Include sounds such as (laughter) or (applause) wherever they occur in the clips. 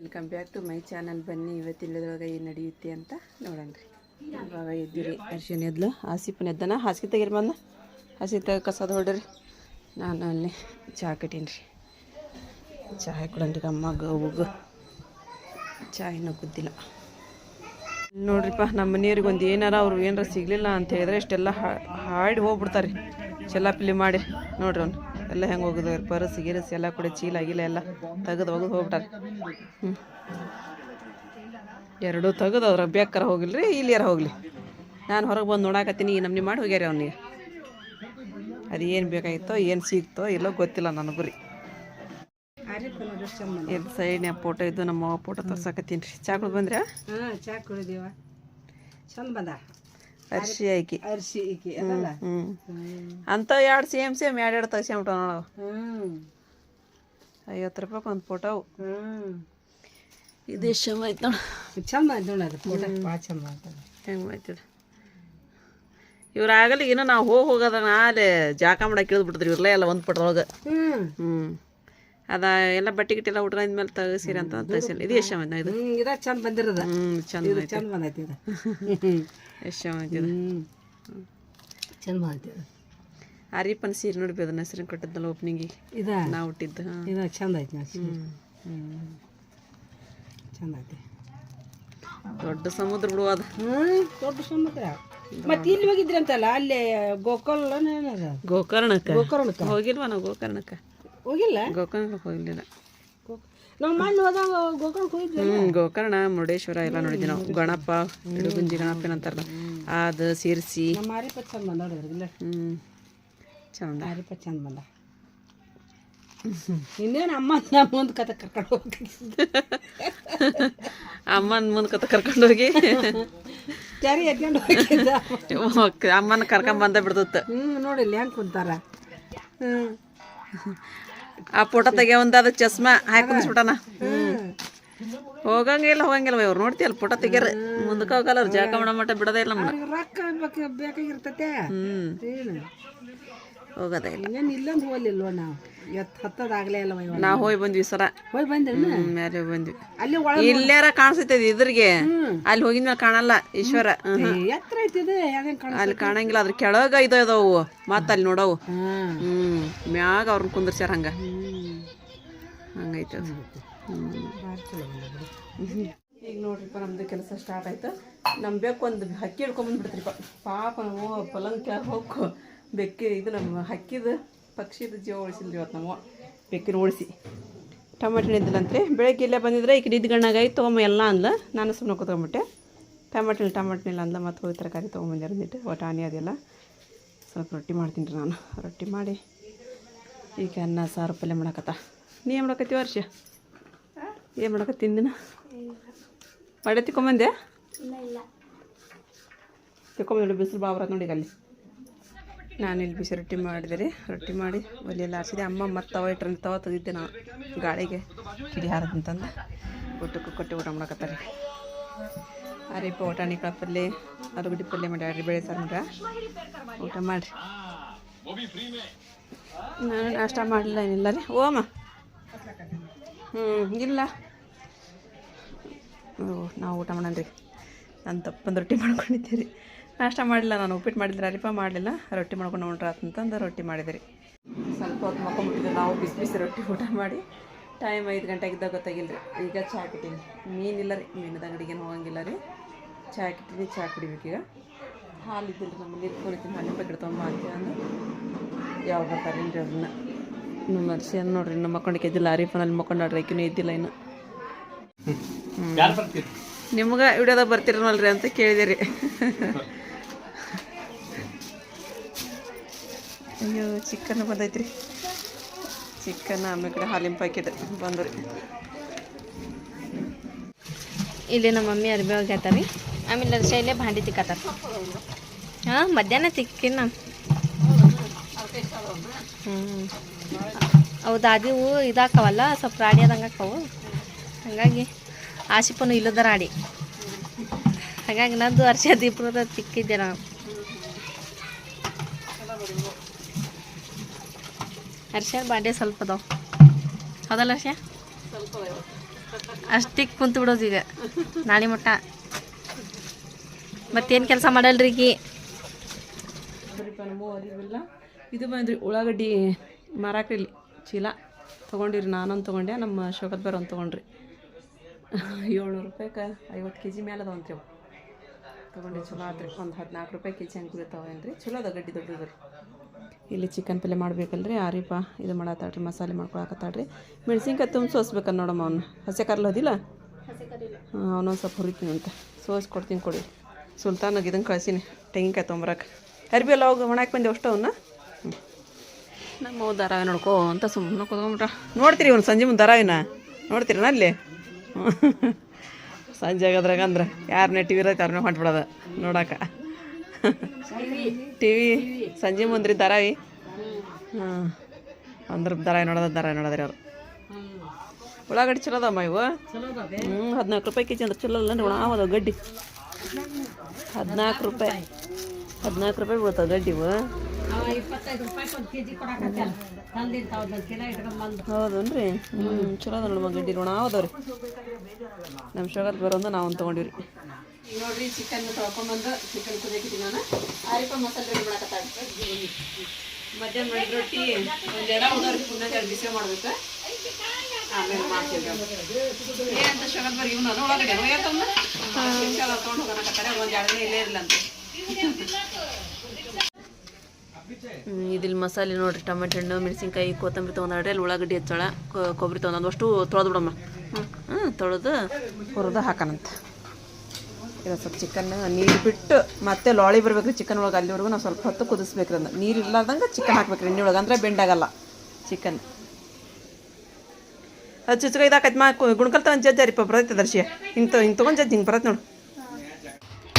Welcome back to my channel ಬನ್ನಿ ಇವತ್ತು ಇಲ್ಲದೊಳಗೆ ಏನು ನಡೆಯುತ್ತೆ ಅಂತ ನೋಡೋಣ ರೀ. ಇವಾಗ ಇದ್ದೀರಿ ಅರ್ಶಿನ ಎದ್ಲು ಹಾಸಿಪನ ಎದ್ದನ. ಹಾಸಿಗೆ ತೆಗಿರಿ ಬಂದ ಹಾಸಿಗೆ ತೆಗೆ ಕಸದ ಹೊಡ್ರಿ ನಾನು ಅಲ್ಲಿ ಚಹಾ ಕಟ್ಟೀನಿ ರೀ. ಚಹಾ ಕೊಡನ್ರಿ ಅಮ್ಮಗ ಅವ್ಗ ಚಹಾ ಇನ್ನೂ ಕುದ್ದಿಲ್ಲ. ನೋಡ್ರಿಪ್ಪ, ನಮ್ಮ ಮನೆಯವ್ರಿಗೆ ಒಂದು ಏನಾರ, ಅವ್ರು ಏನಾರ ಸಿಗಲಿಲ್ಲ ಅಂತ ಹೇಳಿದ್ರೆ ಇಷ್ಟೆಲ್ಲ ಹಾಡಿ ಹೋಗ್ಬಿಡ್ತಾರೆ. ಚೆಲ್ಲಾಪಿಲ್ಲಿ ಮಾಡಿ. ನೋಡ್ರಿ ಅವ್ನು. ಎಲ್ಲ ಹೆಂಗೆ ಹೋಗಿದ್ವಿ ಪರಸ್, ಗಿರಸ್ ಎಲ್ಲ ಕೂಡ ಚೀಲ ಆಗಿಲ್ಲ ಎಲ್ಲ ತೆಗೆದು ಒಗೆದು ಹೋಗ್ಬಿಟ್ಟಾರೆ. ಹ್ಞೂ ಎರಡೂ ತೆಗೆದು ಅವ್ರ ಬೇಕಾರ ಹೋಗಿಲ್ರಿ ಇಲ್ಲಿ ಯಾರ ಹೋಗಲಿ. ನಾನು ಹೊರಗೆ ಬಂದು ನೋಡಾಕತ್ತೀನಿ, ಈ ನಮ್ನಿ ಮಾಡಿ ಹೋಗ್ಯಾರ ಅವನಿಗೆ. ಅದು ಏನು ಬೇಕಾಗಿತ್ತೋ, ಏನು ಸಿಗ್ತೋ ಇಲ್ಲೋ ಗೊತ್ತಿಲ್ಲ ನನಗೂ ರೀ. ಇದು ಸೈಡ್ನ್ಯಾಗ ಫೋಟೋ ಇದ್ದು ನಮ್ಮ ಫೋಟೋ ತೋರ್ಸಕತ್ತೀನಿ ರೀ. ಚಾಕ್ಳು ಬಂದ್ರೆ? ಹಾಂ, ಚಾ ಕುಡಿದೀವ. ಚಂದ ಬಂದ? ಅರ್ಶಿ ಹಾಕಿ ಅರ್ಶಿ ಈಕಿ ಅದಲ್ಲ? ಹ್ಞೂ ಅಂತ ಎರಡು ಸೇಮ್ ಸೇಮ್ ಎರಡು ಎರಡು ತೆಗ್ಸ್ಕೊಂಬಿಟ್ಟ ನೋಡವು ಹ್ಞೂ ಐವತ್ತು ರೂಪಾಯಿ ಒಂದು ಫೋಟೋ ಹ್ಞೂ ಇದು ಎಷ್ಟು ಶಮ ಆಯ್ತು ನೋಡು. ಚಂದ ಬಂದ ನೋಡಿ ಅದು ಫೋಟೋ ಭಾಳ ಚಂದ ಬಂತದ ಹೆಂಗೆ ಆಯ್ತದ ಇವ್ರು ಆಗಲಿ ಏನೋ ನಾವು ಹೋಗಿ ಹೋಗೋದ ನಾಳೆ ಜಾಕ ಮಾಡಕ್ಕೆ ಇಳಿದು ಬಿಡ್ತೀರಿ ಇವ್ರಲ್ಲ ಎಲ್ಲ ಒಂದು ಪಟ್ಟದೊಳಗೆ ಹ್ಞೂ ಹ್ಞೂ ಅದ ಎಲ್ಲ ಬಟ್ಟೆ ಗಿಟ್ಟೆ ಗಿಟ್ಟೆಲ್ಲ ಉಟ್ಕೊಂಡ ಮೇಲೆ ತೆಗಿಸಿರಿ ಅಂತ ತೆಗ್ಸಿಲ್ಲ. ಇದು ಎಷ್ಟು ಚಂದ ಇದು ಇದ ಚಂದ ಬಂದಿರದು. ಹ್ಞೂ ಚಂದ ಇದು ಚಂದ ಬಂದೈತಿ ಇದು. ಎಷ್ಟು ಹ್ಞೂ ಚಂದ ಬಂದೈತಿ ಅರಿಪನ್ ಸೀರೆ ನೋಡ್ಬೇಕು ಅದನ್ನ ಹೆಸರು ಕೊಟ್ಟದ್ದಲ್ಲ ಓಪನಿಂಗಿಗೆ ಇದ. ನಾವು ಹುಟ್ಟಿದ್ದು ಇದು ಚಂದ ಐತಿ ಹ್ಞೂ ಚಂದ ಐತಿ. ದೊಡ್ಡ ಸಮುದ್ರ ಬಿಡು ಅದು. ಹ್ಞೂ ದೊಡ್ಡ ಸಮುದ್ರ. ಮತ್ತೆ ಇಲ್ಲಿ ಹೋಗಿದ್ರಿ ಅಂತಲ್ಲ ಅಲ್ಲೇ ಗೋಕಲ್ ಏನದ ಗೋಕರ್ಣಕ್ಕೆ. ಗೋಕರ್ಣಕ್ಕೆ. ಹೋಗಿಲ್ವಾ ನಾವು ಗೋಕರ್ಣಕ್ಕೆ? ಹೋಗಿಲ್ಲ? ಗೋಕರ್ಣಕ್ಕೆ ಹೋಗಿಲ್ಲ ನಾವು ಮಣ್ಣು ಹೋದಾಗ ಗೋಕರ್ಣಕ್ಕೆ ಹೋಗಿದ್ವಿ ಹ್ಞೂ ಗೋಕರ್ಣ ಮುರುಡೇಶ್ವರ ಎಲ್ಲ ನೋಡಿದ್ವಿ ನಾವು. ಗಣಪ ಗಣಪನ ಅಂತಾರಲ್ಲ ಅದು ಸೇರಿಸಿ. ನಮ್ಮ ಮಾರಿಪ ಚಂದ ಬಂದ ನೋಡಿದ್ರಿ ಇಲ್ಲ ಹ್ಞೂ ಚಂದ. ಮಾರಿಪ ಚಂದ ಬಂದ ಇನ್ನೇನು ಅಮ್ಮ ನಮ್ಮ ಮುಂದೆ ಕತೆ ಕರ್ಕೊಂಡು ಹೋಗಿ ಅಮ್ಮನ ಮುಂದೆ ಕತೆ ಕರ್ಕೊಂಡು ಹೋಗಿ. ಜಾರಿ ಎತ್ಕೊಂಡು ಹೋಗಿದ್ದ ಅಮ್ಮನ ಕರ್ಕೊಂಡ್ ಬಂದ ಬಿಡ್ತತ್ತ. ಹ್ಞೂ ನೋಡಿಲ್ಲ ಹೆಂಗೆ ಕುಂತಾರ. ಹ್ಞೂ ಆ ಫೋಟೋ ತೆಗಿಯವಂದ ಅದು ಚಸ್ಮಾ ಹಾಕೊಂಡ್ಬಿಟ್ಟಣ ಹೋಗಂಗಿಲ್ಲ ಹೋಗಂಗಿಲ್ಲ ಇವ್ರು ನೋಡ್ತೀಯಲ್ಲ ಫೋಟೋ ತೆಗಿಯರ್ ಮುಂದಕ್ಕೆ ಹೋಗಲ್ಲ ಅವ್ರು ಜಾಕ ಮಾಡೋ ಮಟ್ಟ ಬಿಡೋದೇ ಇಲ್ಲ ನಮ್ಮನ್ನ ಅವ್ರಿಗೆ ರೊಕ್ಕ ಬೇಕು ಬೇಕಾಗಿರ್ತತೆ. ಹ್ಞೂ ಏನು? ಹೋಗೋದೇ ಇಲ್ಲ. ಇಲ್ಲೊಂದು ಹೋಲಿಲ್ವ ನಾವು? ಎತ್ತು ಹತ್ತದಾಗಲೇ ಇಲ್ಲ ಇವಾಗ? ನಾವು ಹೋಗಿ ಬಂದ್ವಿ ಸರ ಹೋಗಿ ಬಂದ್ರಿ ಹ್ಞೂ ಮೇಲೆ ಹೋಗಿ ಬಂದ್ವಿ. ಅಲ್ಲಿ ಇಲ್ಲಾರ ಕಾಣಿಸ್ತೈತಿ ಇದ್ರಿಗೆ. ಅಲ್ಲಿ ಹೋಗಿದ್ಮೇಲೆ ಕಾಣಲ್ಲ ಈಶ್ವರ. ಎತ್ತರ ಐತಿದೆ ಅಲ್ಲಿ ಕಾಣಂಗಿಲ್ಲ ಅದ್ರ ಕೆಳಗ ಇದು ಇದಾವು ಮತ್ತೆ ಅಲ್ಲಿ ನೋಡವು. ಹ್ಮ್. ಮ್ಯಾಗ ಅವ್ರನ್ನ ಕುಂದಿರ್ಸ್ಯಾರ ಹಂಗ. ಹಂಗೈತೆ ಅದು. ಈಗ ನೋಡ್ರಿಪ್ಪ ನಮ್ದು ಕೆಲಸ ಸ್ಟಾರ್ಟ್ ಆಯ್ತು. ನಮ್ಮ ಬೇಕು ಒಂದು ಹಕ್ಕಿ ಹಿಡ್ಕೊಂಬಂದ್ಬಿಡ್ತ್ರಿಪ್ಪ ಪಾಪ ನಾವು ಪಲಂಗ್ ಕೆಳಗೆ ಹೋಗ್ಕೊ ಬೆಕ್ಕಿ ಇದು ನಮ್ಮ ಹಕ್ಕಿದ, ಪಕ್ಷಿದ ಜೀವ ಉಳಿಸಿಲ್ರಿ ಇವತ್ತು ನಾವು. ಬೆಕ್ಕಿನ ಉಳಿಸಿ. ಟಮಾಟೆ ಇದ್ದಿಲ್ಲಂತ್ರಿ. ಬೆಳಗ್ಗೆ ಇಲ್ಲೇ ಬಂದಿದ್ರೆ ಈಗ ನಿದ್ಗಣ್ಣಾಗ ಐತೆ ತೊಗೊಂಬ ಎಲ್ಲ ಅಂದ್ಲ. ನಾನು ಸುಮ್ಮನೆ ಕೂತ್ಕೊಂಬಿಟ್ಟೆ. ಟಮಾಟೆ ಇಲ್ಲ ಟಮಾಟೆ ಇಲ್ಲ ಅಂದ ಮತ್ತು ಹೋಗಿ ತರಕಾರಿ ತೊಗೊಂಬಂದಿರ ಅಂದಿಟ್ಟು ಒಟಾಣಿ ಅದೆಲ್ಲ. ಸ್ವಲ್ಪ ರೊಟ್ಟಿ ಮಾಡ್ತೀನಿ ರೀ ನಾನು. ರೊಟ್ಟಿ ಮಾಡಿ ಈಗ ಅನ್ನ, ಸಾರು, ಪಲ್ಯ ಮಾಡಕತ್ತ? ನೀ ಏನು ಮಾಡಕತ್ತಿ ವರ್ಷ? ಏನು ಮಾಡಕತ್ತೀನಿ ದಿನ ಮಳೆ ತಿಕ್ಕೊಂಬಂದೆ ತಿಕ್ಕೊಂಬಂದು ಬಿಸಿಲು ಬಾಬ್ರ ನೋಡಿ ಅಲ್ಲಿ. ನಾನು ಇಲ್ಲಿ ಬಿಸಿ ರೊಟ್ಟಿ ಮಾಡಿದೆ ರೀ. ರೊಟ್ಟಿ ಮಾಡಿ ಒಲೆಯಲ್ಲಿ ಹಾರಿಸಿದೆ ಅಮ್ಮ ಮತ್ತೆ ತವ ಇಟ್ರೆ ತವ ತೆಗಿದ್ದೆ ನಾನು ಗಾಳಿಗೆ. ಕಿಡಿ ಹಾರದಂತಂದು ಊಟಕ್ಕೆ ಕೊಟ್ಟು ಊಟ ಮಾಡಕತ್ತಾರೆ ಅರಿಪ ಪೋಟಾಣಿ ಕಾಳು ಪಲ್ಯ ಆಲೂಗಡ್ಡೆ ಪಲ್ಯ ಮಾಡ್ಯಾಡ್ರಿ ಬೇಳೆ ಸಾರು ಊಟ ಮಾಡಿರಿ. ನಾನು ನಾಷ್ಟ ಮಾಡಲಿಲ್ಲ ಏನಿಲ್ಲ ರೀ. ಓಮ ಹ್ಞೂ ಇಲ್ಲ. ನಾವು ಊಟ ಮಾಡೋಣ ರೀ. ನಾನು ತಪ್ಪಂದು ರೊಟ್ಟಿ ಮಾಡ್ಕೊಂಡಿದ್ದೆ ರೀ. ನಾಷ್ಟ ಮಾಡಿಲ್ಲ ನಾನು ಉಪ್ಪಿಟ್ಟು ಮಾಡಿದ್ರೆ ಅರಿಪ ಮಾಡಲಿಲ್ಲ. ರೊಟ್ಟಿ ಮಾಡ್ಕೊಂಡು ಉಂಟ್ರ ಅಂತಂದು ರೊಟ್ಟಿ ಮಾಡಿದೆ ರೀ. ಸ್ವಲ್ಪ ಹೊತ್ತು ಮಕ್ಕೊಂಬಿಟ್ಟಿದ್ದೆ, ನಾವು ಬಿಸಿ ಬಿಸಿ ರೊಟ್ಟಿ ಊಟ ಮಾಡಿ. ಟೈಮ್ ಐದು ಗಂಟೆಗಿದ್ದಾಗ ಗೊತ್ತಾಗಿಲ್ಲ ರೀ ಈಗ ಚಹಾ ಕಿಟ್ಟೀನಿ ಮೀನಿಲ್ಲ ರೀ, ಮೀನದ ಅಂಗಡಿಗೇನು ಹೋಗಂಗಿಲ್ಲ ರೀ. ಚಹಾ ಹಾಕಿದ್ದೀನಿ ಚಹಾ ಕುಡಿಬೇಕೀಗ. ಹಾಲು ಇದ್ದಿಲ್ಲ ನಮ್ಮ ನೀರು ಕುಡಿತೀನಿ ಹಾಲಿನ ಪ್ಯಾಕೆಟ್ ತೊಗೊಂಬ ಅಂತ ಅಂದು. ಯಾವಾಗ ಬರ್ತಾರೆ ರೀ ಅದನ್ನ? ನಮ್ಮ ಮನುಷ್ಯ ನೋಡ್ರಿ ನಮ್ಮ ಮಕ್ಕೊಂಡಿಗೆ ಎದ್ದಿಲ್ಲ ಅರಿಫನಲ್ಲಿ ಮಕ್ಕೊಂಡಾಡ್ರಿ ಆಕಿನೂ ಇದ್ದಿಲ್ಲ ಇನ್ನು. ನಿಮ್ಗೆ ವಿಡಿಯೋದಾಗ ಬರ್ತಿರಲ್ರಿ ಅಂತ ಕೇಳಿದೆ ರೀ ಅಯ್ಯೋ ಚಿಕನ್ ಬಂದೈತ್ರಿ. ಚಿಕನ್ ಆಮೇಲೆ ಕಡೆ ಹಾಲಿನ ಪ್ಯಾಕೆಟ್ ಬಂದ್ರಿ. ಇಲ್ಲಿ ನಮ್ಮ ಮಮ್ಮಿ ಅರ್ಬಿ ಹೋಗ್ಯಾತಾರ ರೀ ಆಮೇಲೆ ಅದ್ರ ಶೈಲೆ ಭಾಂಡಿ ತಿಕ್ಕತ್ತಾರ ಹಾಂ ಮಧ್ಯಾಹ್ನ ತಿಕ್ಕಿನ. ನಾನು ಹ್ಞೂ ದಾದಿ ದಾದಿವು ಇದಾಕವಲ್ಲ, ಸ್ವಲ್ಪ ರಾಡಿ ಆದಂಗೆ ಆಕವು ಹಾಗಾಗಿ ಆಶಿಪನು ಇಲ್ಲದ ರಾಡಿ ಹಾಗಾಗಿ ನಂದು ವರ್ಷ ದೀಪದ ತಿಕ್ಕಿದ್ದೆ ನಾವು ಹರ್ಷ ಬಾಂಡೆ ಸ್ವಲ್ಪ ಅದಾವ. ಹೌದಲ್ಲ ಸ್ವಲ್ಪ ಅಷ್ಟಿಗೆ ಕುಂತು ಬಿಡೋದು ಈಗ. ನಾಳೆ ಮಟ್ಟ. ಮತ್ತೇನು ಕೆಲಸ ಮಾಡಲ್ರಿ ಈಗ? ಇದು ಬಂದ್ರಿ ಉಳ್ಳಾಗಡ್ಡಿ ಮಾರಾಕ್ರಿ ಇಲ್ಲಿ ಚೀಲ. ತೊಗೊಂಡಿರಿ ನಾನೊಂದು ತೊಗೊಂಡೆ ನಮ್ಮ ಶೋಕತ್ ಬೇರೆ ಒಂದು ತೊಗೊಂಡ್ರಿ. ಏಳ್ನೂರು ರೂಪಾಯಿಗೆ ಐವತ್ತು ಕೆ ಜಿ ಮೇಲೆ ಅದಾವಂತ್ರಿ ಅವು. ತೊಗೊಂಡು ಚಲೋ ಆದ್ರಿ ಒಂದು ಹದಿನಾಲ್ಕು ರೂಪಾಯಿ ಕೆ ಜಿ ಹಂಗೆ ಕುಡಿತಾವೇನ್ರಿ ಚಲೋ ಅದ ಗಡ್ಡಿ ದೊಡ್ಡದು. ರೀ ಇಲ್ಲಿ ಚಿಕನ್ ಪಲ್ಯ ಮಾಡ್ಬೇಕಲ್ರಿ. ಆರಿಪ ಇದು ಮಾಡತ್ತಾಳ್ರಿ ಮಸಾಲೆ ಮಾಡ್ಕೊಳಕತ್ತಾಳ್ರಿ. ಮೆಣಸಿನ್ಕಾಯಿ ತುಂಬ ಸೋಸ್ಬೇಕನ್ ನೋಡಮ್ಮ ಅವನು. ಹಸೆ ಕರ್ಲೋದಿಲ್ಲ ಹಾಂ ಅವನೊಂದು ಸ್ವಲ್ಪ ಹುರಿತೀನಿ ಅಂತ. ಸೋಸ್ ಕೊಡ್ತೀನಿ ಕೊಡಿ. ಸುಲ್ತಾನಾಗ ಇದನ್ನು ಕಳ್ಸೀನಿ. ತೆಂಗಿನಕಾಯಿ ತೊಂಬರಕ್ಕೆ ಅರ್ಬಿ ಎಲ್ಲ ಹೋಗಿ ಒಣಾಕಿ ಬಂದೆ ಅಷ್ಟು ಅವನ್ನ ನಮ್ಮ ಧಾರಾವಾಹಿ ನೋಡ್ಕೋ ಅಂತ ಸುಮ್ಮನೆ ಕೂತ್ಕೊಂಬಿಟ್ರ ನೋಡ್ತೀರಿ ಇವನು ಸಂಜೆ ಮುಂದೆ ಧಾರಾವಿನ ನೋಡ್ತೀರನ ಅಲ್ಲಿ? ಸಂಜೆ ಆಗೋದ್ರಾಗ ಅಂದ್ರೆ ಯಾರು ಟಿ ವಿ ಇರೋದು ಯಾರನ್ನೇ ಹೊಂಟ್ಬಿಡೋದ ನೋಡಕ್ಕೆ ಟಿ ವಿ ಸಂಜೆ ಮುಂದ್ರಿ ಧಾರಾವಿ ಹಾಂ. ಅಂದ್ರೆ ಧಾರಾವಿ ನೋಡೋದ ಧಾರಾವಿ ನೋಡೋದ್ರಿ ಅವ್ರು. ಉಳ್ಳಾಗಡ್ಡಿ ಚಲೋ ಅದಮ್ಮ ಇವು? ಹ್ಞೂ ಹದಿನಾಲ್ಕು ರೂಪಾಯಿ ಕೆ ಜಿ ಅಂದ್ರೆ ಚಲೋ ಅಲ್ಲ ಒಣ ಅದಾವ ಗಡ್ಡಿ. ಹದಿನಾಲ್ಕು ರೂಪಾಯಿ. ಹದಿನಾಲ್ಕು ರೂಪಾಯಿ ಬೀಳ್ತಾವೆ ಗಡ್ಡಿ ಇವು. ಹೌದನ್ರಿ? ಹ್ಞೂ ಚಲೋ ಅದ ನೋಡಿ ಗಡ್ಡಿ ಒಣ ಅದಾವ ರೀ ನಮ್ಮ ಶೋಗತ್ ಬರೋದು ನಾವು ತೊಗೊಂಡಿವ್ರಿ. ನೋಡ್ರಿ ಚಿಕನ್ ತೊಳ್ಕೊಂಬಂದು ಚಿಕನ್ ಕುದಿಯಾಕಿದ್ದೀನಿ ನಾನು. ಆರಿಪ ಮಸಾಲೆ ರೆಡಿ ಮಧ್ಯಾಹ್ನ ಮಾಡಿದ ರೊಟ್ಟಿ ಒಂದು ಎಡ ಪುಣ್ಯ ಎರಡು ಬಿಸಿ ಮಾಡ್ಬೇಕು. ಆಮೇಲೆ ಮಾಡ್ತೀವಿ ಏನಂತ ಶೋಗತ್ ಬರ್ ಇವನು ಅದು ಒಳಗಡೆ. ಹೋಗೋಣಕತ್ತಾರೆ ಒಂದು ಎರಡು ದಿನ ಇಲ್ಲೇ ಇರಲ್ಲ ಅಂತ ಇದಿಲ್ಲಿ ಮಸಾಲೆ ನೋಡ್ರಿ ಟೊಮೆಟೊ ಹಣ್ಣು ಮೆಣಸಿನ್ಕಾಯಿ ಕೊತ್ತಂಬರಿ ತೊಗೊಂಡ್ರಿ ಅಲ್ಲಿ ಉಳ್ಳಾಗಡ್ಡಿ ಹೆಚ್ಚಳ ಕೊಬ್ಬರಿ ತೊಗೊಂಡು ಅಷ್ಟು ತೊಳೆದು ಬಿಡಮ್ಮ. ಹ್ಞೂ ತೊಳೆದು ಹುರಿದು ಹಾಕೋಣಂತ ಇದು ಸ್ವಲ್ಪ ಚಿಕನ್ ನೀರು ಬಿಟ್ಟು ಮತ್ತೆ ಲಾಳಿ ಬರಬೇಕು ಚಿಕನ್ ಒಳಗೆ ಅಲ್ಲಿವರೆಗೂ ನಾವು ಸ್ವಲ್ಪ ಹೊತ್ತು ಕುದಿಸ್ಬೇಕ್ರಿ ಅಂದ್ರೆ ನೀರು ಇಲ್ಲದಂಗೆ ಚಿಕನ್ ಹಾಕ್ಬೇಕು ಎಣ್ಣೆ ಒಳಗೆ ಅಂದ್ರೆ ಬೆಂಡಾಗಲ್ಲ ಚಿಕನ್ ಅದು ಚುಚ್ಚಗ ಇದಾಕೈತೆ ಮಾ ಗುಣಕಲ್ ತಗೊಂಡು ಜಜ್ಜ ರೀ ಬರತ್ತೆ ದರ್ಶಿ? ಹಿಂಗೆ ಹಿಂಗೆ ತೊಗೊಂಡು ಜಜ್ಜಿ ಹಿಂಗೆ ಬರತ್ತೆ ನೋಡು.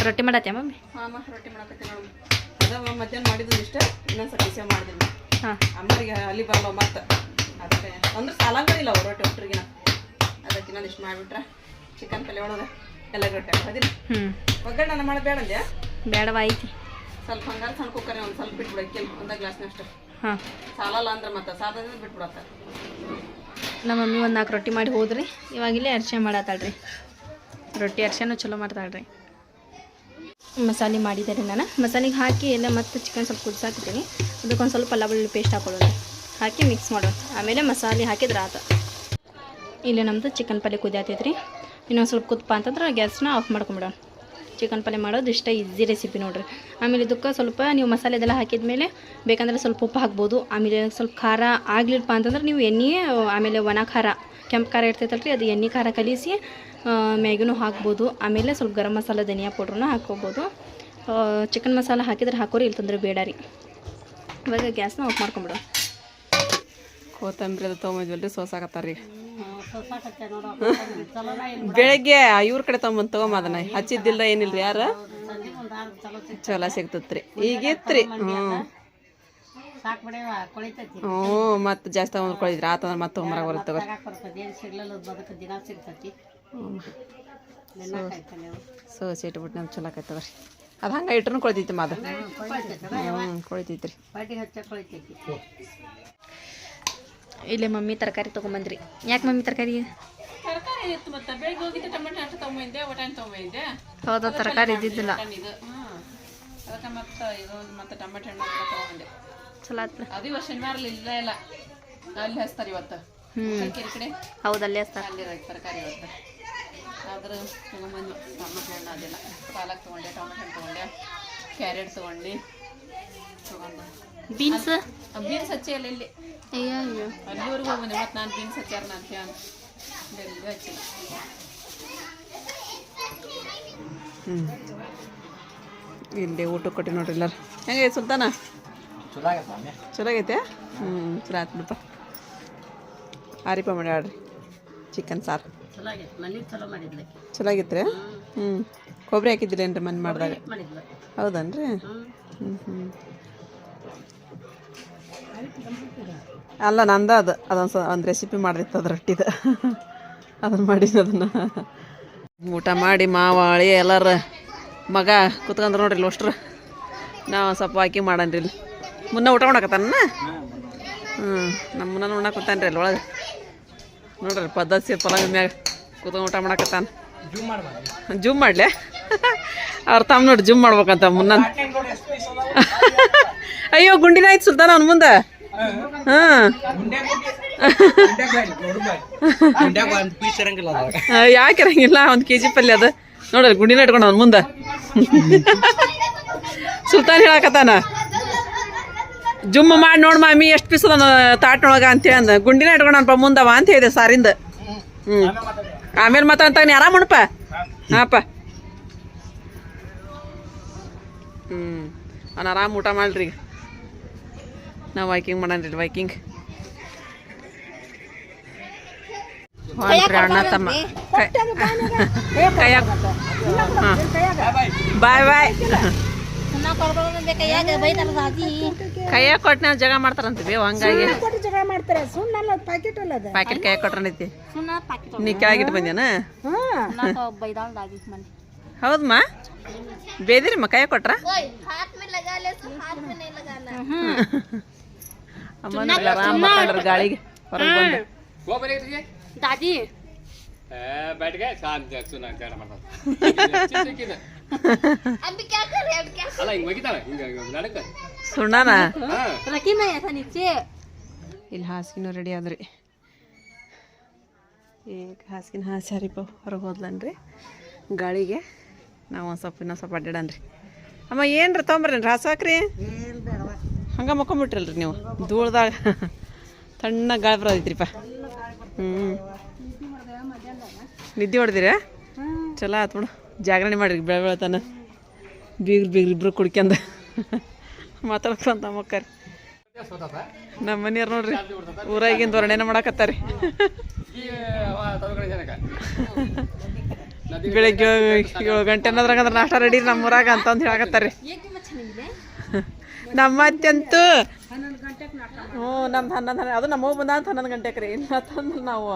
ರೊಟ್ಟಿ ಮಾಡತ್ತೆ ಮಮ್ಮಿ? ಹಾಂ ರೊಟ್ಟಿ ಮಾಡಕತ್ತೆ ನೋಡು. ಅದ ಮಧ್ಯಾಹ್ನ ಮಾಡಿದ್ದು ಇಷ್ಟ ಇನ್ನೊಂದು ಸ್ವಲ್ಪ ಬಿಸಿ ಮಾಡಿದ್ದೀನಿ. ಹಾಂ. ಅಮ್ಮರಿಗೆ ಅಲ್ಲಿ ಬರಲ್ಲ ಮತ್ತೆ. ಅಷ್ಟೇ. ಅಂದ್ರೆ ಸಾಲಂಗಳಿಲ್ಲ ಅವ್ರು ರೊಟ್ಟಿ ಒಟ್ಟರಿಗಿನ ಅದಕ್ಕೆ ಇನ್ನೊಂದು ಇಷ್ಟು ಮಾಡಿಬಿಟ್ರೆ ಚಿಕನ್ ಪಲ್ಯ ಒಳಗೆ ಎಲ್ಲ ರೊಟ್ಟಿ ಹ್ಞೂ ಒಗ್ಗರಣೆ ಮಾಡೋದು ಬೇಡ ಅಂದ್ಯಾ? ಬೇಡವ ಐತಿ. ಸ್ವಲ್ಪ ಹಂಗಾರೆ ಸಣ್ಣ ಕುಕ್ಕರ್ ಒಂದು ಸ್ವಲ್ಪ ಬಿಟ್ಬಿಡಕ್ಕೆ ಒಂದ ಗ್ಲಾಸ್ನಷ್ಟು ಹಾಂ. ಸಾಲಲ್ಲ ಅಂದ್ರೆ ಮತ್ತೆ ಸಾಲ ಬಿಟ್ಬಿಡತ್ತ. ನಮ್ಮ ಮಮ್ಮಿ ಒಂದು ನಾಲ್ಕು ರೊಟ್ಟಿ ಮಾಡಿ ಹೋದ್ರಿ. ಇವಾಗಿಲ್ಲೇ ಅರ್ಶೆ ಮಾಡತ್ತಾಳ್ರಿ. ರೊಟ್ಟಿ ಅರ್ಶೆನೂ ಚಲೋ ಮಾಡ್ತಾಳ್ರಿ. ಮಸಾಲೆ ಮಾಡಿದ್ದಾರೆ ನಾನು. ಮಸಾಲೆಗೆ ಹಾಕಿ ಎಲ್ಲ ಮತ್ತೆ ಚಿಕನ್ ಸ್ವಲ್ಪ ಕುದಿಸಾಕಿದ್ದೀನಿ ಅದಕ್ಕೊಂದು ಸ್ವಲ್ಪ ಬೆಳ್ಳುಳ್ಳಿ ಪೇಸ್ಟ್ ಹಾಕೊಳ್ಳೋಣ ಹಾಕಿ ಮಿಕ್ಸ್ ಮಾಡೋಣ ಆಮೇಲೆ ಮಸಾಲೆ ಹಾಕಿದ್ರೆ ಆತ. ಇಲ್ಲಿ ನಮ್ಮದು ಚಿಕನ್ ಪಲ್ಯ ಕುದಿಯಾತೈತ್ರಿ ಇನ್ನೊಂದು ಸ್ವಲ್ಪ ಕುದಪ್ಪ ಅಂತಂದ್ರೆ ಗ್ಯಾಸ್ನ ಆಫ್ ಮಾಡ್ಕೊಂಬಿಡೋಣ. ಚಿಕನ್ ಪಲ್ಯ ಮಾಡೋದು ಇಷ್ಟ ಈಸಿ ರೆಸಿಪಿ ನೋಡಿರಿ. ಆಮೇಲೆ ಇದಕ್ಕೆ ಸ್ವಲ್ಪ ನೀವು ಮಸಾಲೆ ಇದೆಲ್ಲ ಹಾಕಿದ ಮೇಲೆ ಬೇಕಂದ್ರೆ ಸ್ವಲ್ಪ ಉಪ್ಪು ಹಾಕ್ಬೋದು. ಆಮೇಲೆ ಸ್ವಲ್ಪ ಖಾರ ಆಗ್ಲಿಲ್ಲಪ್ಪ ಅಂತಂದ್ರೆ ನೀವು ಎಣ್ಣೆ ಆಮೇಲೆ ಒಣ ಖಾರ ಕೆಂಪು ಖಾರ ಇರ್ತೈತಲ್ರಿ ಅದು ಎಣ್ಣೆ ಖಾರ ಕಲಿಸಿ ಮ್ಯಾಗಿನೂ ಹಾಕ್ಬೋದು. ಆಮೇಲೆ ಸ್ವಲ್ಪ ಗರಂ ಮಸಾಲ ಧನಿಯಾ ಪೌಡ್ರನ್ನ ಹಾಕ್ಕೋಬೋದು. ಚಿಕನ್ ಮಸಾಲ ಹಾಕಿದ್ರೆ ಹಾಕೋರಿ ಇಲ್ತಂದ್ರೆ ಬೇಡ ರೀ. ಇವಾಗ ಗ್ಯಾಸ್ನ ಆಫ್ ಮಾಡ್ಕೊಂಬಿಡು. ಕೊತ್ತಂಬರಿ ಅದು ತೊಗೊಂಬಂದ್ವಲ್ರಿ ಸೋಸಾಕತ್ತಾರ ರೀ (laughs) ಬೆಳಗ್ಗೆ ಇವ್ರ ಕಡೆ ತೊಗೊಂಬಂದು ತೊಗೊಂಬ ಅದನ್ನ ಹಚ್ಚಿದ್ದಿಲ್ಲ ಏನಿಲ್ಲ ರೀ ಯಾರ? ಚಲೋ ಸಿಗ್ತತ್ರಿ. ಈಗ ಇತ್ರಿ. ಹ್ಞೂ ಹ್ಞೂ ಮತ್ತೆ ಜಾಸ್ತಿ ತಗೊಂಡ್ ಆತ ಆತಂದ್ರೆ ಮತ್ತೆ ಬರುತ್ತೆ ಸೊ ನಮ್ಗೆ ಚಲೋ ಆಕೈತದ ರೀ ಅದು ಹಂಗೆ ಇಟ್ರೂ ಕೊಳಿತೈತಿ ಮಾದ. ಹ್ಞೂ ಕೊಳಿತೈತ್ರಿ. ಇಲ್ಲೇ ಮಮ್ಮಿ ತರಕಾರಿ ತೊಗೊಂಬಂದ್ರಿ. ಯಾಕೆ ಮಮ್ಮಿ ತರಕಾರಿ? ಹೌದಾ ತರಕಾರಿ ಇದ್ದಿದ್ದಿಲ್ಲ. ಅದಕ್ಕೆ ಮತ್ತೆ ಇದು ಮತ್ತೆ ಟೊಮೆಟೊ ಹಣ್ಣು ಎಲ್ಲ ಆತ್ಲ ಅದು ಇವತ್ತು ಶನಿವಾರ ಇಲ್ಲ ಇಲ್ಲ. ಅಲ್ಲಿ ಹಚ್ತಾರೆ ಇವತ್ತು. ಹ್ಞೂ ಕೆರೆ ಕಡೆ. ಹೌದು ಅಲ್ಲೇ ಹಚ್ತಾರೆ. ಅಲ್ಲಿ ತರಕಾರಿ ಇವತ್ತು. ಆದ್ರೆ ತೊಗೊಂಬಂದು ಟೊಮೆಟೊ ಹಣ್ಣು ಅದೆಲ್ಲ. ಪಾಲಕ್ ತೊಗೊಂಡೆ ಟೊಮೆಟೊ ಹಣ್ಣು ತೊಗೊಂಡೆ ಕ್ಯಾರೆಟ್ ತೊಗೊಂಡು ತೊಗೊಂಡು ಬೀನ್ಸ್? ಬೀನ್ಸ್ ಹಚ್ಚಿ ಅಲ್ಲಿ ಇಲ್ಲಿ. ಅಯ್ಯೋ ಅಯ್ಯೋ. ಅಲ್ಲಿವರೆಗೂ ಹೋಗ್ಬಂದೆ ಮತ್ತು ನಾನು ಬೀನ್ಸ್ ಹಚ್ಚಾರ ನಾನು ಹ್ಞೂ ಇಲ್ಲಿ ಊಟ ಕೊಟ್ಟಿ ನೋಡ್ರಿ ಎಲ್ಲಾರು. ಹೆಂಗೆ ಸುಲ್ತಾನ? ಚಲೋ ಆಗೈತೆ ಹ್ಞೂ ಚಲೋ ಆಯ್ತು ಬಿಡಪ್ಪ. ಆರಿಪ ಮಾಡ್ಯಾಡ್ರಿ ಚಿಕನ್ ಸಾರು. ಚಲೋ ಆಗಿತ್ರಿ ಹ್ಞೂ ಕೊಬ್ಬರಿ ಹಾಕಿದ್ರೇನ್ರಿ ಮನೆ ಮಾಡಿದಾಗ? ಹೌದನ್ರಿ? ಹ್ಞೂ ಹ್ಞೂ ಅಲ್ಲ ನಂದ ಅದು ಅದೊಂದು ಸ ಒಂದು ರೆಸಿಪಿ ಮಾಡಿತ್ತು ಅದು ರೊಟ್ಟಿದ. ಅದನ್ನು ಮಾಡಿದ್ದು ಅದನ್ನು. ಊಟ ಮಾಡಿ ಮಾವಾಳಿ ಎಲ್ಲರ ಮಗ ಕುತ್ಕೊಂಡ್ರು ನೋಡ್ರಿ ಅಷ್ಟ್ರು. ನಾವು ಸ್ವಲ್ಪ ಹಾಕಿ ಮಾಡನ್ರಿ ಇಲ್ಲಿ. ಮುನ್ನ ಊಟ ಮಾಡಕತ್ತಾನ ಹ್ಞೂ ನಮ್ಮ ಮುನ್ನ ಉಣ್ಣಾಕ ಕೂತಾನ್ರಿ ಅಲ್ಲಿ ಒಳಗೆ. ನೋಡ್ರಿ ಪದ್ಧತಿ ಪಲಾವ್ ಮ್ಯಾಗ ಕೂತ್ಕೊಂಡು ಊಟ ಮಾಡಕತ್ತಾನ. ಜೂಮ್ ಮಾಡ್ಲೆ? ಅವ್ರ ತಮ್ಮ ನೋಡಿ ಜೂಮ್ ಮಾಡ್ಬೇಕಂತ ಮುನ್ನ ಅಯ್ಯೋ, ಗುಂಡಿನ ಆಯ್ತು ಸುಲ್ತಾನ ಅವ್ನ ಮುಂದೆ? ಹಾಂ ಯಾಕೆ ಇರಂಗಿಲ್ಲ? ಒಂದು ಕೆ ಜಿ ಪಲ್ಯ ಅದು. ನೋಡ್ರಿ ಗುಂಡಿನ ಇಟ್ಕೊಂಡು ಅವ್ನ ಮುಂದೆ. ಸುಲ್ತಾನ್ ಹೇಳಕತ್ತಾನ? ಜುಮ್ ಮಾಡಿ ನೋಡ್ ಮಾಮಿ ಎಷ್ಟು ಪೀಸ್ ಅದ ತಾಟ್ನೊಳಗ ಅಂತೇಳಿ ಅಂದ. ಗುಂಡಿನ ಇಟ್ಕೊಂಡಪ್ಪ ಮುಂದವ ಅಂತ ಹೇಳಿದೆ ಸಾರಿಂದ. ಹ್ಞೂ ಆಮೇಲೆ ಮತ್ತೆ ಅಂತ ನೀ ಆರಾಮಣಪ್ಪ ಹಾಂಪ್ಪ. ಹ್ಞೂ ಅವ್ನು ಆರಾಮ್ ಊಟ ಮಾಡ್ರಿ. ನಾ ನಾವು ವೈಕಿಂಗ್ ಮಾಡನ್ರಿ ವೈಕಿಂಗ್. ಅಣ್ಣ ತಮ್ಮ. (laughs) ಕೈಯಾಗ ಹಾಂ ಬಾಯ್ ಬಾಯ್. ಕೈಯಾಗ ಕೊಟ್ಟು ನಾವು ಜಗ ಮಾಡ್ತಾರಂತ ಬೇವು ಹಂಗಾಗಿ ಕೊಟ್ಟು ಜಗಳ ಮಾಡ್ತಾರೆ ಸುಮ್ಮನೆ ಪ್ಯಾಕೆಟ್ ಅಲ್ಲ ಅದು ಪ್ಯಾಕೆಟ್ ಕೈಯಾಗ ಕೊಟ್ರನೈತಿ ನೀ ಕೆಳಗಿಟ್ಟು ಬಂದೇನ ಹಾಂ ಹೌದಮ್ಮ ಬೇದಿರಿಮ್ಮ ಕೈಯಾಗ ಕೊಟ್ರ ಅಮ್ಮ ಆರಾಮ್ ಮಕ್ಕೊಂಡ್ರ ಗಾಳಿಗೆ ಹೊರಗೆ ಬಂದು दादी बैठ गए शांत सुना क्या ಮಾಡ್ತಾರೆ (laughs) ಇಲ್ಲಿ ಹಾಸಿಗೆನೂ ರೆಡಿ ಆದ್ರಿ. ಈಗ ಹಾಸಿಗೆನ ಹಾಸ್ಯಾರಿಪ್ಪ ಹೊರಗೆ ಹೋದ್ಲನ್ರಿ. ಗಾಳಿಗೆ ನಾವು ಒಂದು ಸ್ವಲ್ಪ ಇನ್ನೊಂದು ಸ್ವಲ್ಪ ಅಡ್ಡಾಡನ್ರಿ. ಅಮ್ಮ ಏನ್ರಿ ತೊಂಬರ್ರಿ ರಾಸ ಹಾಕ್ರಿ? ಹಂಗೆ ಮಕ್ಕೊಂಬಿಟ್ರಲ್ರಿ ನೀವು? ಧೂಳ್ದಾಗ. ತಣ್ಣ ಗಾಳಿ ಬರೋದೈತ್ರಿಪ್ಪ ಹ್ಞೂ ನಿದ್ದೆ ಹೊಡೆದಿರ? ಚಲೋ ಆತ್ಬಿಡು ಜಾಗರಣೆ ಮಾಡ್ರಿ ಬೆಳೆ ಬೆಳತನ ಬೀಗ್ರು ಬೀಗ್ರು ಇಬ್ರು ಕುಡ್ಕ್ಯಂದ ಮಾತಾಡ್ಕೊಂತ ಮಕ್ಕರಿ ನಮ್ಮ ಮನೆಯವ್ರು ನೋಡ್ರಿ, ಊರಾಗಿಂದ ವರ್ಣನೆ ಮಾಡಾಕತ್ತಾರಿ. ಬೆಳಿಗ್ಗೆ ಏಳು ಗಂಟೆ ಅನ್ನೋದ್ರಾಗಂದ್ರೆ ನಾಷ್ಟ ರೆಡಿ ನಮ್ಮ ಊರಾಗ ಅಂತಂದು ಹೇಳಕತ್ತಾರಿ. ನಮ್ಮ ಅತ್ಯಂತೂ ಹ್ಞೂ, ನಮ್ದು ಹನ್ನೊಂದು ಹನ್ನೊಂದು ಅದು ನಮ್ಮ ಬಂದ ಅಂತ ಹನ್ನೊಂದು ಗಂಟೆಗೆ ರೀ. ಇನ್ನು ನಾವು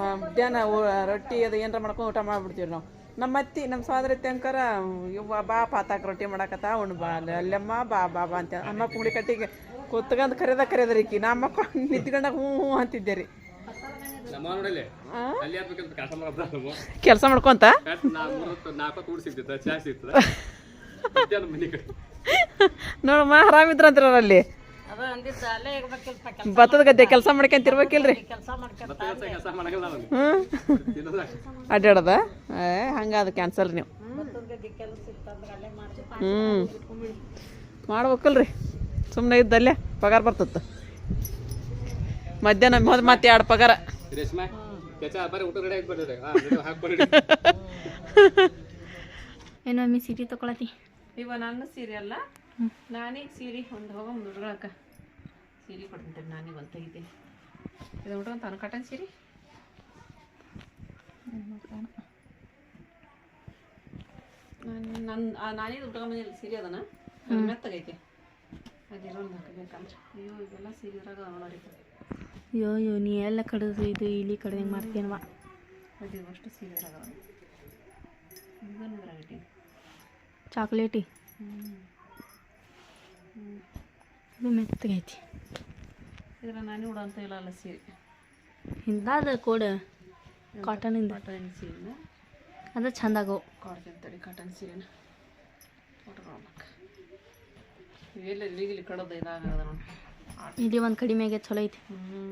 ಮಧ್ಯಾಹ್ನ ರೊಟ್ಟಿ ಅದು ಏನಾರ ಮಾಡ್ಕೊಂಡು ಊಟ ಮಾಡಿಬಿಡ್ತೀವಿ ನಾವು. ನಮ್ಮ ಅತ್ತಿ ನಮ್ಮ ಸೋದರತ್ತಿ ಅಂಕರ ಇವ್ವ ಬಾ ಪಾತಾಕ ರೊಟ್ಟಿ ಮಾಡಕತ್ತ ಉಣ್ ಬಾ ಅಲ್ಲಮ್ಮ ಬಾ ಬಾ ಬಾ ಅಂತ ಅಮ್ಮ ಪುಂಗ್ಳಿ ಕಟ್ಟಿಗೆ ಕುತ್ಕಂದ್ ಕರೆದ ಕರೆದ್ರಿ ಈಕಿ. ನಮ್ಮ ಮಕ್ಕಳು ನಿಂತ್ಕೊಂಡಾಗ ಹ್ಞೂ ಹ್ಞೂ ಅಂತಿದ್ದೆ ರೀ. ಕೆಲಸ ಮಾಡ್ಕೊಂತ? (laughs) ನೋಡಮ್ಮ ಆರಾಮಿದ್ರಂತ್ರ ಅಲ್ಲಿ ಭತ್ತದ ಗದ್ದೆ ಕೆಲಸ ಮಾಡ್ಕೊಂತಿರ್ಬೇಕಿಲ್ರಿ ಹ್ಞೂ ಅಡ್ಡಾಡದ ಏ ಹಂಗೆ ಅದು ಕ್ಯಾನ್ಸಲ್ ನೀವು ಹ್ಞೂ ಮಾಡ್ಬೇಕಲ್ರಿ. ಸುಮ್ಮನೆ ಇದ್ದಲ್ಲೇ ಪಗಾರ ಬರ್ತತ್ತ ಮಧ್ಯಾಹ್ನ ಮೊದ್ ಮತ್ತೆ ಎರಡು ಪಗಾರ. ಏನು ಮಮ್ಮಿ ಸೀರೆ ತಗೊಳತಿ. ಇವ ನನ್ನ ಸೀರೆ ಅಲ್ಲ? ನಾನೇ ಸೀರೆ ಒಂದು ಹೋಗ ಹುಡುಗಳಕ್ಕ ಸೀರೆ ಕೊಡ್ತೀನಿ ನಾನೀಗ ಒಂದು ತೆಗಿತೀನಿ ಇದು ಹುಡುಗ ತಾನು ಕಟನ್ ಸೀರೆ. ನನ್ನ ನಾನೀಗ ಉಟ್ಕೊಂಬಂದಿಲ್ಲ ಸೀರೆ ಅದನ್ನ. ಮೆತ್ತಗೈತೆ ಹಾಕಬೇಕಂದ್ರೆ ಅಯ್ಯೋ ಇವೆಲ್ಲ ನೋಡಿ ಅಯ್ಯೋ ಅಯ್ಯೋ ನೀ ಎಲ್ಲ ಕಡಿದು ಇದು ಇಲ್ಲಿ ಕಡಿಮೆ ಮಾಡ್ತೀನವ ಅದು ಅಷ್ಟು ಚಾಕ್ಲೇಟಿ? ಇದು ಮೆತ್ತಗೈತಿ ಇದ್ರ ನಾನೇ ಉಡೋಂತ ಇಲ್ಲ ಅಲ್ಲ ಸೀರೆ. ಹಿಂದಾದ ಕಾಟನ್ ಕಾಟನಿಂದ. ಕಾಟನ್ ಸೀರೆನ? ಅದು ಚಂದಾಗವು ಕಾಡ್ತೀನಿ ತಡಿ ಕಾಟನ್ ಸೀರೆನ? ಉಟ್ಕೊಳಕ್ಕೆ ಇವೆಲ್ಲ ಇಲ್ಲಿಗಿಲ್ಲಿ ಕಡೋದು ಇದಾಗದ ನೋಡಿ. ಇಲ್ಲಿ ಒಂದು ಕಡಿಮೆ ಆಗೈತೆ ಚಲೋ ಐತಿ. ಹ್ಞೂ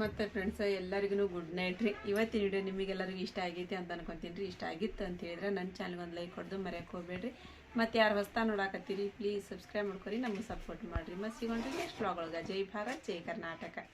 ಮತ್ತು ಫ್ರೆಂಡ್ಸ ಎಲ್ಲರಿಗೂ ಗುಡ್ ನೈಟ್ ರೀ. ಇವತ್ತಿನ ವಿಡಿಯೋ ನಿಮಗೆಲ್ಲರಿಗೂ ಇಷ್ಟ ಆಗೈತಿ ಅಂತ ಅನ್ಕೊತೀನಿ ರೀ. ಇಷ್ಟ ಆಗಿತ್ತು ಅಂತ ಹೇಳಿದ್ರೆ ನನ್ನ ಚಾನಲ್ಗೆ ಒಂದು ಲೈಕ್ ಹೊಡೆದು ಮರೆಯೋಕೆ ಹೋಗ್ಬೇಡ್ರಿ. ಮತ್ತು ಯಾರು ಹೊಸ್ತಾ ನೋಡಾಕತ್ತೀರಿ ಪ್ಲೀಸ್ ಸಬ್ಸ್ಕ್ರೈಬ್ ಮಾಡ್ಕೊರಿ, ನಮಗೆ ಸಪೋರ್ಟ್ ಮಾಡಿರಿ. ಮತ್ತು ಸಿಗೋಣ್ರಿ ನೆಕ್ಸ್ಟ್ ವ್ಲಾಗ್ ಒಳಗೆ. ಜೈ ಭಾರತ್, ಜೈ ಕರ್ನಾಟಕ.